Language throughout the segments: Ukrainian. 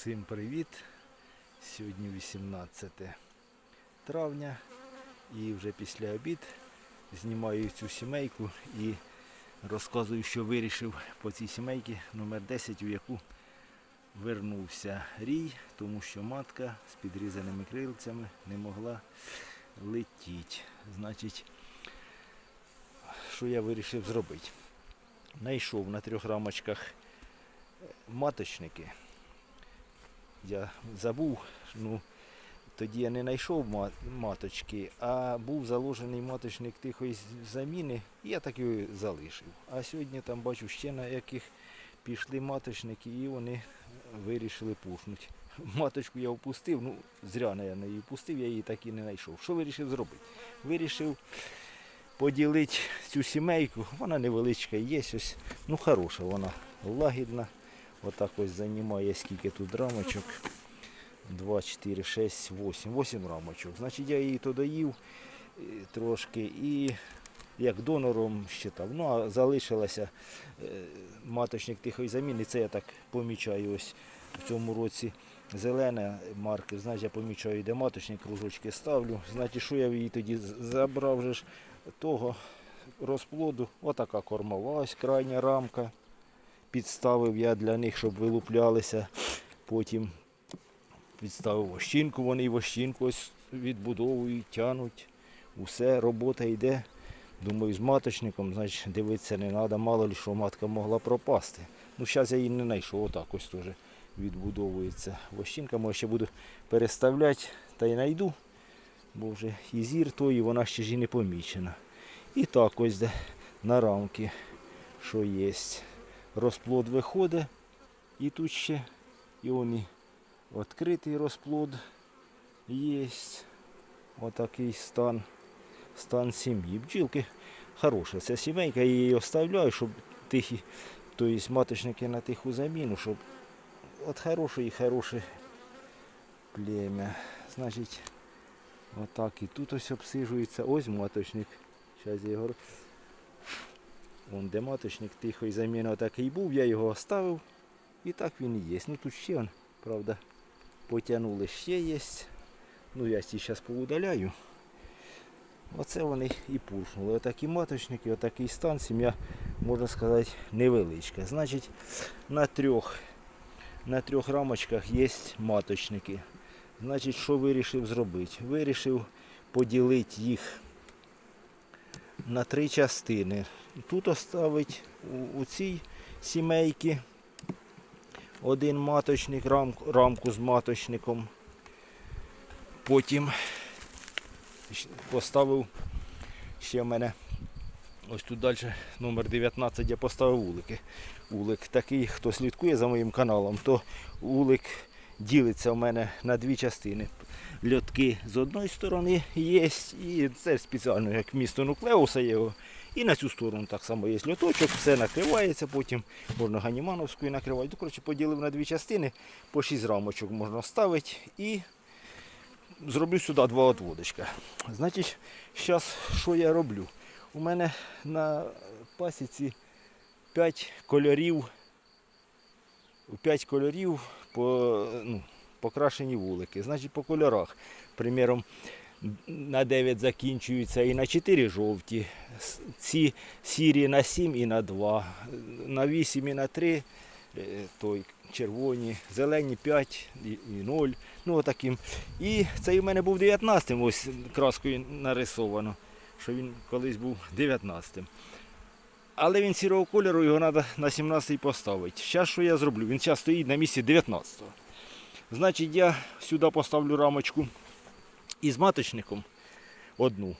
Всім привіт! Сьогодні 18 травня і вже після обід знімаю цю сімейку і розказую, що вирішив по цій сімейці номер 10, у яку вернувся рій, тому що матка з підрізаними крильцями не могла летіти. Значить, що я вирішив зробити? Найшов на трьох рамочках маточники. Я забув, ну тоді я не знайшов маточки, а був заложений маточник тихої заміни, і я так його залишив. А сьогодні там бачу ще на яких пішли маточники, і вони вирішили пушнути. Маточку я впустив, ну зря я її впустив, я її так і не знайшов. Що вирішив зробити? Вирішив поділити цю сімейку. Вона невеличка є, ось, ну хороша вона, лагідна. Отак ось займає скільки тут рамочок. 2, 4, 6, 8. 8 рамочок. Значить я її то доїв е, трошки і як донором считав. Ну а залишилася е, маточник тихої заміни. Це я так помічаю ось в цьому році. Зелена маркер, значить я помічаю, де маточник, кружочки ставлю. Значить, що я її тоді забрав вже ж того розплоду. Отака кормова, ось крайня рамка підставив я для них, щоб вилуплялися. Потім підставив вощинку, вони вощинку ось відбудовують, тянуть. Усе, робота йде. Думаю, з маточником, значить, дивитися не треба, мало ли що матка могла пропасти. Ну, зараз я її не знайшов, отак ось теж відбудовується. Вощинка, може ще буду переставляти та й знайду, бо вже і зір той, і вона ще ж і не помічена. І так ось де на рамки, що є розплод виходить. І тут ще і вони відкритий розплод є. Отакий стан, стан сім'ї. Бджілки хороша. Ця сімейка, я її оставляю, щоб тихі, тобто маточники на тиху заміну, щоб от хороше і хороше плем'я. Значить, отак і тут ось обсижується. Ось маточник. Зараз я його Вон де маточник тихої заміни такий був, я його оставив. І так він і є. Ну тут ще, он, правда, потягнули ще є. Ну я ці зараз поудаляю. Оце вони і пушнули. Отакі маточники, отакий стан, сім'я, можна сказати, невеличка. Значить, на трьох, на трьох рамочках є маточники. Значить, що вирішив зробити? Вирішив поділити їх на три частини. Тут оставить у, у цій сімейці один маточник, рамку, рамку з маточником. Потім поставив ще в мене ось тут далі номер 19 я поставив улики. Улик такий, хто слідкує за моїм каналом, то улик ділиться в мене на дві частини. Льотки з одної сторони є, і це спеціально як місто нуклеуса його. І на цю сторону так само є льоточок, все накривається, потім можна ганімановською накривати. Коротше, поділив на дві частини, по 6 рамочок можна ставити і зроблю сюди два отводочка. Значить, зараз що я роблю? У мене на пасіці 5 кольорів, 5 кольорів по, ну, покрашені вулики. Значить, по кольорах. Приміром, на 9 закінчуються і на 4 жовті. Ці сірі на 7 і на 2. На 8 і на 3 е, той, червоні, зелені 5 і, і 0. Ну, отаким. І цей у мене був 19 ось краскою нарисовано, що він колись був 19 але він сірого кольору, його треба на 17 поставити. Зараз що я зроблю? Він зараз стоїть на місці 19. Значить, я сюди поставлю рамочку із маточником одну.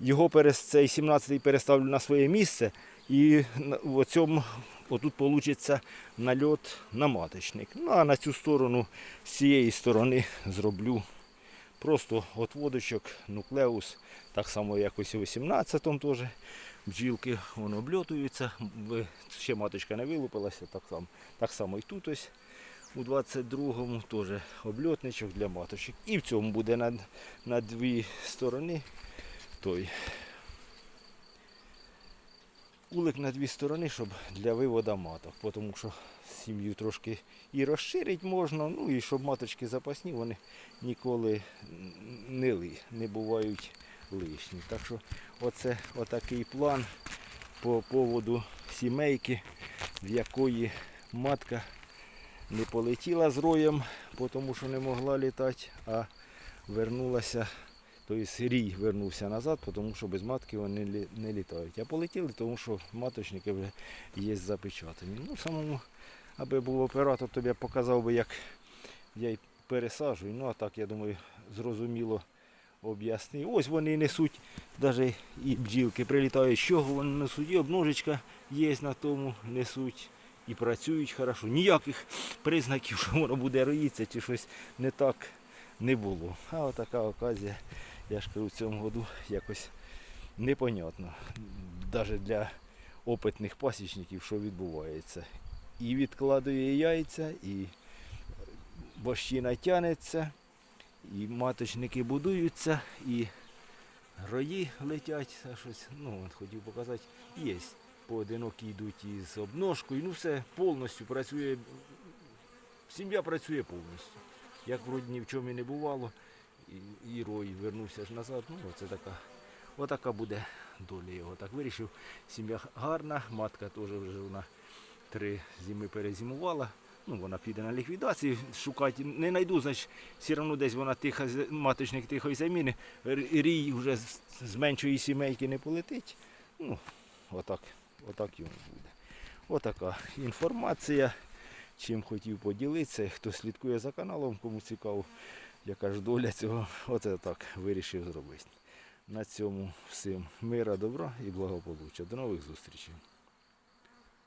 Його перес, цей 17 переставлю на своє місце і в цьому отут вийде нальот на маточник. Ну а на цю сторону, з цієї сторони зроблю просто отводочок, нуклеус, так само як ось у 18-му теж. Бджілки воно обльотуються, ще маточка не вилупилася, так само, так само і тут ось у 22-му теж обльотничок для маточок. І в цьому буде на, на дві сторони той улик на дві сторони, щоб для виводу маток. Тому що сім'ю трошки і розширити можна, ну і щоб маточки запасні, вони ніколи не, ли, не бувають лишні. Так що оце отакий план по поводу сімейки, в якої матка не полетіла з роєм, тому що не могла літати, а вернулася, тобто рій вернувся назад, тому що без матки вони не літають. А полетіли, тому що маточники вже є запечатані. Ну, самому, аби був оператор, тобі показав би, як я й пересаджую. Ну, а так, я думаю, зрозуміло об'яснив. Ось вони несуть, навіть і бджілки прилітають, з чого вони несуть, і обножечка є на тому, несуть і працюють хорошо. Ніяких признаків, що воно буде роїться чи щось не так не було. А отака оказія, я ж кажу, в цьому году якось непонятно. Навіть для опитних пасічників, що відбувається. І відкладує яйця, і борщина тянеться, і маточники будуються, і рої летять, а щось, ну, от хотів показати, є. Поодинокі йдуть із обножкою, ну все повністю працює, сім'я працює повністю. Як вроді ні в чому і не бувало, і, рой вернувся ж назад, ну це така, отака буде доля його. Так вирішив, сім'я гарна, матка теж вже вона три зими перезимувала. Ну, вона піде на ліквідацію, шукати не знайду, значить, все одно десь вона тиха, маточник тихої заміни, рій вже з меншої сімейки не полетить. Ну, отак, отак йому буде. Отака інформація. Чим хотів поділитися. Хто слідкує за каналом, кому цікаво, яка ж доля цього, оце так вирішив зробити. На цьому всім мира, добра і благополуччя. До нових зустрічей.